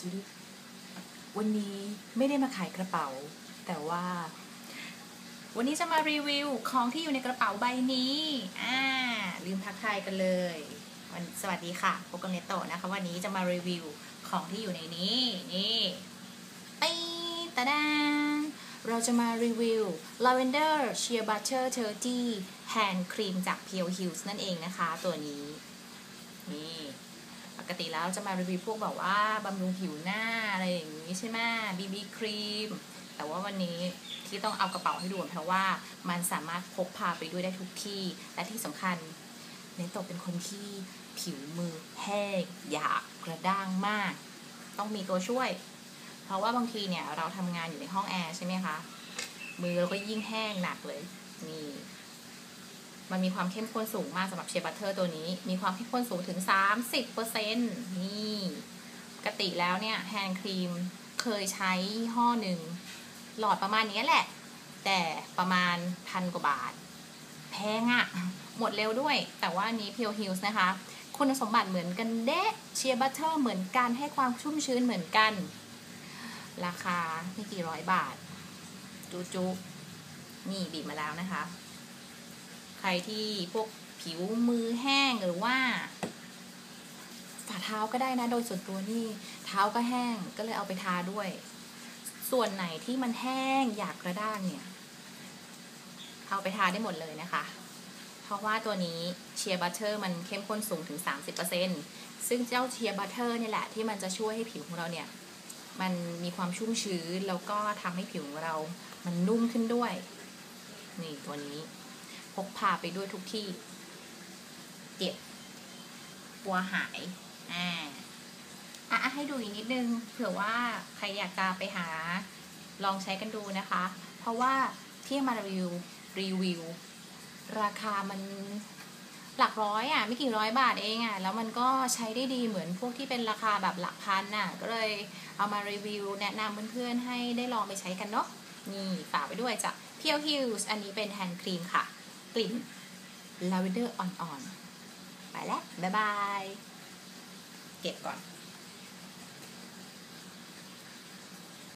จุดวันนี้ไม่ได้มาขายกระเป๋า แต่ว่า วันนี้จะมารีวิวของที่อยู่ในกระเป๋าใบนี้อ่าลืมทักทายกันเลยวันสวัสดีค่ะพบกับเนโตะนะคะ วันนี้จะมารีวิวของที่อยู่ในนี้นี่ปีตะดาเราจะมารีวิว Lavender Sheer Butter Turkey Hand Cream จาก Pure Hills นั่นเองนะคะ ตัวนี้ นี่ ปกติแล้วจะมารีวิวพวกแบบว่าบำรุงผิวหน้าอะไรอย่างนี้ใช่ไหมบีบีครีมแต่ว่าวันนี้ที่ต้องเอากระเป๋าให้ดูเพราะว่ามันสามารถพกพาไปด้วยได้ทุกที่ และที่สำคัญเนโตะเป็นคนที่ผิวมือแห้งหยาบกระด้างมาก ต้องมีตัวช่วย เพราะว่าบางทีเนี่ยเราทำงานอยู่ในห้องแอร์ใช่ไหมคะ มือเราก็ยิ่งแห้งหนักเลยนี่ มันมีความเข้มข้นสูงมากสำหรับเชฟบัตเตอร์ตัวนี้ มีความเข้มข้นสูงถึง 30%นี่ปกติแล้วเนี่ยแฮนด์ครีมเคยใช้ยี่ห้อหนึ่ง หลอดประมาณนี้แหละ แต่ประมาณพันกว่าบาท แพงอะหมดเร็วด้วย แต่ว่านี้ Pure Hills นะคะ คุณสมบัติเหมือนกันเดะเชียร์บัตเตอร์เหมือนกันให้ความชุ่มชื้นเหมือนกัน ราคาไม่กี่ร้อยบาท จุ๊จุนี่บีบมาแล้วนะคะ ใครที่พวกผิวมือแห้งหรือว่าฝ่าเท้าก็ได้นะ โดยส่วนตัวนี่เท้าก็แห้งก็เลยเอาไปทาด้วย ส่วนไหนที่มันแห้งอยากกระด้างเนี่ย เอาไปทาได้หมดเลยนะคะ เพราะว่าตัวนี้เชียร์บัตเตอร์มันเข้มข้นสูงถึง 30%ซึ่งเจ้าเชียร์บัตเตอร์นี่แหละที่มันจะช่วยให้ผิวของเราเนี่ย มันมีความชุ่มชื้นแล้วก็ทำให้ผิวของเรา มันนุ่มขึ้นด้วย นี่ตัวนี้ กพาไปด้วยทุกที่ เจ็บปัวหาย อ่าอะให้ดูอีกนิดนึง เผื่อว่าใครอยากจะไปหาลองใช้กันดูนะคะ เพราะว่าที่มารีวิวรีวิว ราคามันหลักร้อยอะไม่กี่ร้อยบาทเองอะแล้วมันก็ใช้ได้ดีเหมือนพวกที่เป็นราคาแบบหลักพันน่ะ ก็เลยเอามารีวิวแนะนำเพื่อนๆให้ได้ลองไปใช้กันเนาะนี่ฝากไปด้วยจ้ะ Pure Hills อันนี้เป็นแฮนด์ครีมค่ะ กลิ่น Lavender อ่อนๆ ไปแล้ว บ๊ายบาย เก็บก่อน